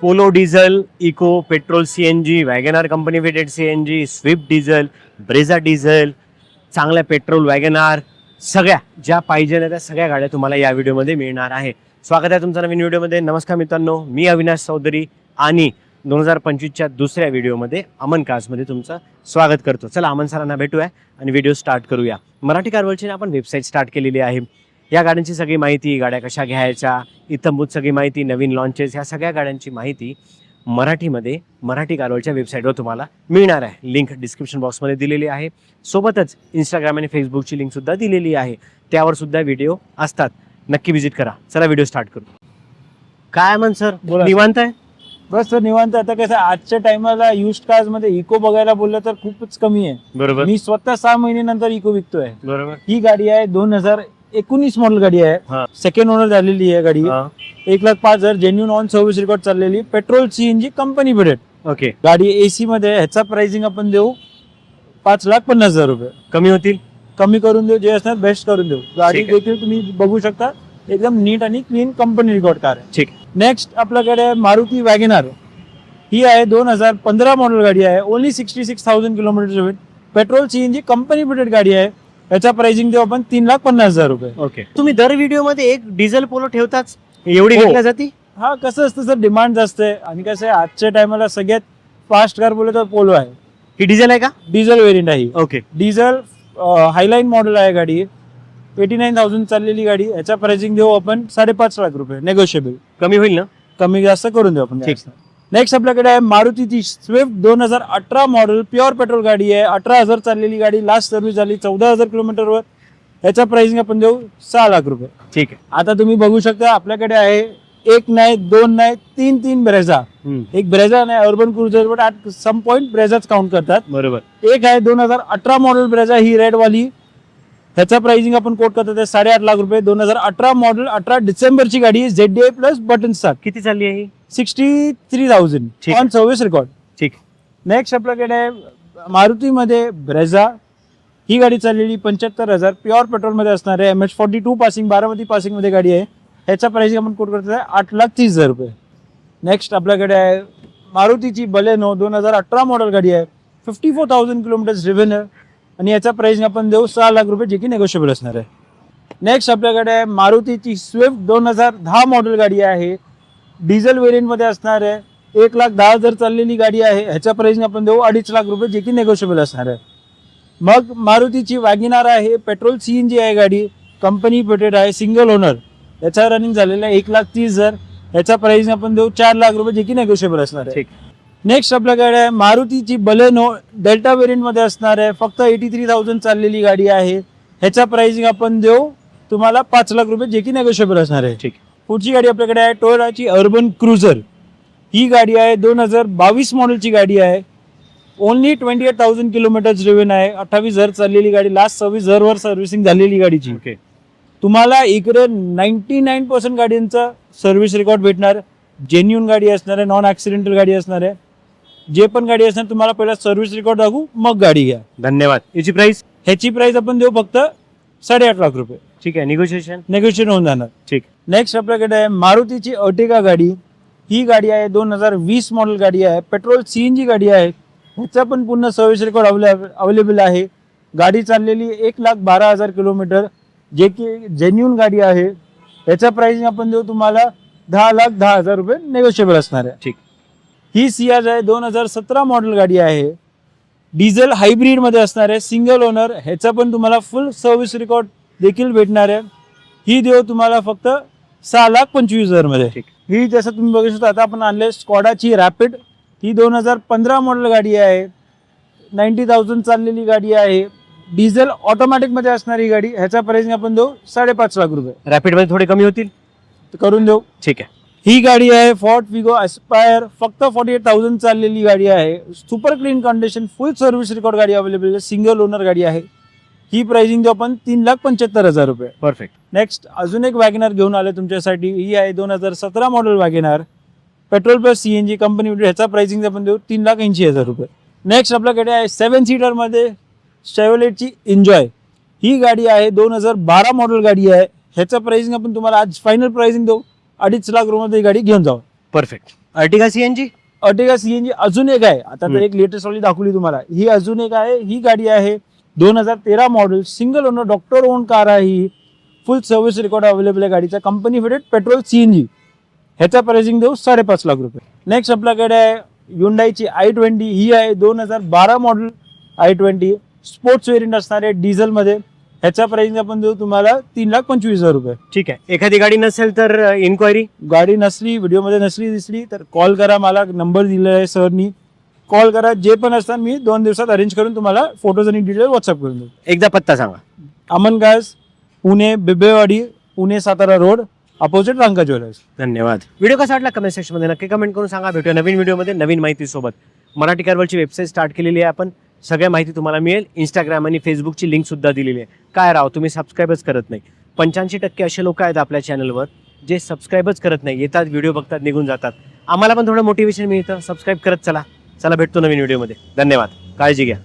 Polo diesel Eeco petrol C N G WagonR company fitted C N G Swift diesel Brezza diesel चांगल्या petrol WagonR सगळ्या ज्या पाहिजे ना त्या सगळ्या गाड्या तुम्हाला या व्हिडिओमध्ये मिळणार आहे. स्वागत आहे तुमचा नवीन व्हिडिओमध्ये. नमस्कार मित्रांनो मी अविनाश चौधरी आणि दोन हजार पंचवीसच्या दुसऱ्या व्हिडिओमध्ये अमन कार्समध्ये तुमचं स्वागत करतो. चला अमन सरांना भेटूया आणि व्हिडिओ स्टार्ट करूया. मराठी कारवळची आपण वेबसाईट स्टार्ट केलेली आहे. या गाड्यांची सगळी माहिती गाड्या कशा घ्यायच्या इतंभूत सगळी माहिती नवीन लॉन्चेस ह्या सगळ्या गाड्यांची माहिती मराठीमध्ये मराठी कारवलच्या वेबसाईटवर तुम्हाला मिळणार आहे. लिंक डिस्क्रिप्शन बॉक्समध्ये दिलेली आहे. सोबतच इंस्टाग्राम आणि फेसबुकची लिंकसुद्धा दिलेली आहे. त्यावर सुद्धा व्हिडिओ असतात. नक्की विजिट करा. चला व्हिडिओ स्टार्ट करू. काय म्हण सर. निवांत आहे? बस तर निवांत आता कसं आजच्या टायमाला युज कार्समध्ये इको बघायला बोललं तर खूपच कमी आहे. बरोबर. मी स्वतः सहा महिन्यानंतर इको विकतोय. बरोबर. ही गाडी आहे दोन हजार एकोणीस मॉडेल गाडी. आहे. सेकंड ओनर झालेली आहे गाडी. एक लाख पाच हजार जेन्युन ऑन सर्व्हिस रेकॉर्ड चाललेली. Petrol CNG company period okay गाडी एसी मध्ये ह्याचा प्राइसिंग आपण देऊ. पाच लाख पन्नास हजार रुपये. कमी होतील? कमी करून देऊ. जे असणार बेस्ट करून देऊ. गाडी. देखील तुम्ही बघू शकता. एकदम नीट आणि क्लीन कंपनी रेकॉर्ड कार आहे. ठीक. नेक्स्ट आपल्याकडे मारुती वॅगनार ही आहे दोन हजार पंधरा मॉडेल गाडी आहे. Only sixty six thousand kilometre petrol CNG company fitted गाडी आहे. याचा प्राइसिंग देऊ आपण तीन लाख पन्नास हजार रुपये. ओके तुम्ही दर व्हिडिओमध्ये एक डिझेल पोलो ठेवताच? एवढी हो. घेतल्या जाती? हा कसं असतं सर डिमांड जास्त आहे. आणि कसं आहे आजच्या टायमाला सगळ्यात फास्ट कार बोलले तर पोलो आहे. ही डिझेल आहे का? डिझेल व्हेरियंट आहे ही. ओके डिझेल हायलाईन मॉडेल आहे गाडी. एटी नाईन थाउजंड चाललेली गाडी. याचा प्राइसिंग देऊ आपण साडेपाच लाख रुपये. नेगोशिएबल कमी होईल ना? कमी जास्त करून देऊ आपण ठीक. नेक्स्ट आपल्याकडे आहे मारुतीची स्विफ्ट दोन हजार अठरा मॉडेल प्युअर पेट्रोल गाडी आहे. अठरा हजार चाललेली गाडी लास्ट सर्व्हिस झाली चौदा हजार किलोमीटरवर याचा प्राइसिंग आपण देऊ सहा लाख रुपये. ठीक आहे. आता तुम्ही बघू शकता आपल्याकडे आहे एक नाही दोन नाही तीन तीन ब्रेझा एक ब्रेझा नाही Urban Cruiser but at some point ब्रेझाच count करतात. बरोबर. एक आहे दोन हजार अठरा मॉडेल ब्रेझा ही रेड वाली. ह्याचा प्राइसिंग आपण कोट करतो ते साडेआठ लाख रुपये. दोन हजार अठरा मॉडेल अठरा डिसेंबरची गाडी Z D plus button start किती चालली आहे? सिक्स्टी थ्री थाउजंड ठीक. ऑन सर्व्हिस रेकॉर्ड ठीक. नेक्स्ट आपल्याकडे आहे मारुतीमध्ये ब्रेझा ही गाडी चाललेली पंच्याहत्तर हजार. प्युअर पेट्रोलमध्ये असणार आहे M H forty two passing Baramati पासिंगमध्ये गाडी आहे. ह्याचा प्राइसिंग आपण कोट करतो आहे आठ लाख तीस हजार रुपये. नेक्स्ट आपल्याकडे आहे मारुतीची बलेनो दोन हजार अठरा मॉडेल गाडी आहे. Fifty four thousand kilometres driven आणि याचा प्राइसिंग आपण देऊ सहा लाख रुपये जे की नेगोशिएबल असणार आहे. नेक्स्ट आपल्याकडे आहे मारुतीची स्विफ्ट दोन हजार दहा मॉडेल गाडी आहे. डिझेल व्हेरियंटमध्ये असणार आहे. एक लाख दहा हजार चाललेली गाडी आहे. ह्याच्या प्राइसिंग आपण देऊ अडीच लाख रुपये जे की नेगोशिएबल असणार आहे. मग मारुतीची वॅगिनार आहे. पेट्रोल सी एन जी आहे गाडी. कंपनी पेटेड आहे. सिंगल ओनर याचा रनिंग झालेला आहे एक लाख तीस हजार. ह्याचा प्राइसिंग आपण देऊ चार लाख रुपये जे की नेगोशिएबल असणार आहे. ठीक. नेक्स्ट आपल्याकडे आहे मारुतीची बलेनो डेल्टा व्हेरियंटमध्ये असणार आहे. फक्त एटी थ्री थाउजंड चाललेली गाडी आहे. ह्याचा प्राइसिंग आपण देऊ तुम्हाला पाच लाख रुपये जे की नेगोशिएबल असणार आहे. ठीक. पुढची गाडी आपल्याकडे आहे टोयोटाची अर्बन क्रुझर. ही गाडी आहे दोन हजार बावीस मॉडेलची गाडी आहे. Only twenty eight thousand kilometres driven आहे. अठ्ठावीस हजार चाललेली गाडी लास्ट सव्वीस हजारवर सर्व्हिसिंग झालेली गाडीची. ओके तुम्हाला इकडे नाईन्टी नाईन पर्सेंट गाडींचा सर्व्हिस रेकॉर्ड भेटणार. जेन्युन गाडी असणार आहे नॉन ॲक्सिडेंटल गाडी असणार आहे. जे पण गाडी असणार तुम्हाला पहिला सर्व्हिस रेकॉर्ड दाखवू मग गाडी घ्या. धन्यवाद. याची प्राइस ह्याची प्राइस आपण देऊ फक्त साडेआठ लाख रुपये. ठीक आहे निगोशिएशन नेगोशिएट होऊन जाणार. ठीक. नेक्स्ट आपल्याकडे आहे मारुतीची अर्टिगा गाडी. ही गाडी आहे दोन हजार वीस मॉडेल गाडी आहे. पेट्रोल सी एन जी गाडी आहे. ह्याचा पण पुन्हा सर्व्हिस रेकॉर्ड अवेलेबल आहे. गाडी चाललेली एक लाख बारा हजार किलोमीटर जे की जेन्युन गाडी आहे. याचा प्राइसिंग आपण देऊ तुम्हाला दहा लाख दहा हजार रुपये नेगोशिएबल असणार आहे. ठीक. ही सियाज आहे दोन हजार सतरा मॉडेल गाडी आहे. डिझेल हायब्रिडमध्ये असणार आहे सिंगल ओनर ह्याचा पण तुम्हाला फुल सर्व्हिस रेकॉर्ड देखील भेटणार आहे. ही देऊ तुम्हाला फक्त सहा लाख पंचवीस हजारमध्ये. ठीक. ही जसं तुम्ही बघू शकता आता आपण आणले स्कॉडाची रॅपिड ही दोन हजार पंधरा मॉडेल गाडी आहे. नाईन्टी थाउजंड चाललेली गाडी आहे. डिझेल ऑटोमॅटिकमध्ये असणारी गाडी ह्याचा प्राइसिंग आपण देऊ साडेपाच लाख रुपये. रॅपिडमध्ये थोडे कमी होतील? तर करून देऊ. ठीक आहे. ही गाडी आहे फॉर्ट विगो एस्पायर फक्त फॉर्टी एट थाउजंड चाललेली गाडी आहे. Super clean condition full service record गाडी अवेलेबल आहे. सिंगल ओनर गाडी आहे. ही प्राइसिंग देऊ आपण तीन लाख पंच्याहत्तर हजार रुपये. परफेक्ट नेक्स्ट अजून एक वॅगनार घेऊन आले तुमच्यासाठी. ही आहे दोन हजार सतरा model WagonR petrol plus C N G company ह्याचा प्राइसिंग आपण देऊ तीन लाख ऐंशी हजार रुपये. नेक्स्ट आपल्याकडे आहे सेवन सीटरमध्ये शेवलेटची एन्जॉय ही गाडी आहे दोन हजार बारा मॉडेल गाडी आहे. ह्याचा प्राइसिंग आपण तुम्हाला आज फायनल प्राइसिंग देऊ. अडीच लाख रुपये ही गाडी घेऊन जाऊ. Perfect Ertiga CNG Ertiga CNG अजून एक आहे. आता तर हम्म. एक लेटेस्ट वाली दाखवली तुम्हाला. ही अजून एक आहे. ही गाडी आहे दोन हजार तेरा model single owner doctor own car आहे ही. फुल सर्व्हिस रेकॉर्ड अवेलेबल आहे गाडीचा. कंपनी फिटेड पेट्रोल सीएनजी ह्याचा प्राइसिंग देऊ साडेपाच लाख रुपये. नेक्स्ट आपल्याकडे आहे युंडाईची आय ट्वेंटी ही आहे दोन हजार बारा model i twenty sports variant असणार आहे डिझेलमध्ये ह्याचा प्राइसिंग आपण देऊ तुम्हाला तीन लाख पंचवीस हजार रुपये. ठीक आहे. एखादी गाडी नसेल तर इन्क्वायरी गाडी नसली व्हिडिओमध्ये नसली दिसली तर कॉल करा मला नंबर दिलेला आहे सरनी. कॉल करा जे पण असतात मी दोन दिवसात अरेंज करून तुम्हाला फोटोज आणि डिटेल व्हॉट्सअप करून देऊ. एकदा पत्ता सांगा. Aman guys Pune Bibwewadi Pune Satara road opposite Ranka jewellers. धन्यवाद. व्हिडिओ कसा वाटला कमेंट सेक्शनमध्ये नक्की कमेंट करून सांगा. भेटूया नवीन व्हिडिओमध्ये नवीन माहितीसोबत. मराठी कारवलची वेबसाईट स्टार्ट केलेली आहे आपण. सगळ्या माहिती तुम्हाला मिळेल. इंस्टाग्राम आणि फेसबुकची लिंकसुद्धा दिलेली आहे. काय राव तुम्ही सबस्क्राईबच करत नाही. पंच्याऐंशी टक्के असे लोक आहेत आपल्या चॅनलवर जे सबस्क्राईबच करत नाही. येतात व्हिडिओ बघतात निघून जातात. आम्हाला पण थोडं मोटिवेशन मिळतं. सबस्क्राईब करत चला. चला भेटतो नवीन व्हिडिओमध्ये धन्यवाद. काळजी घ्या.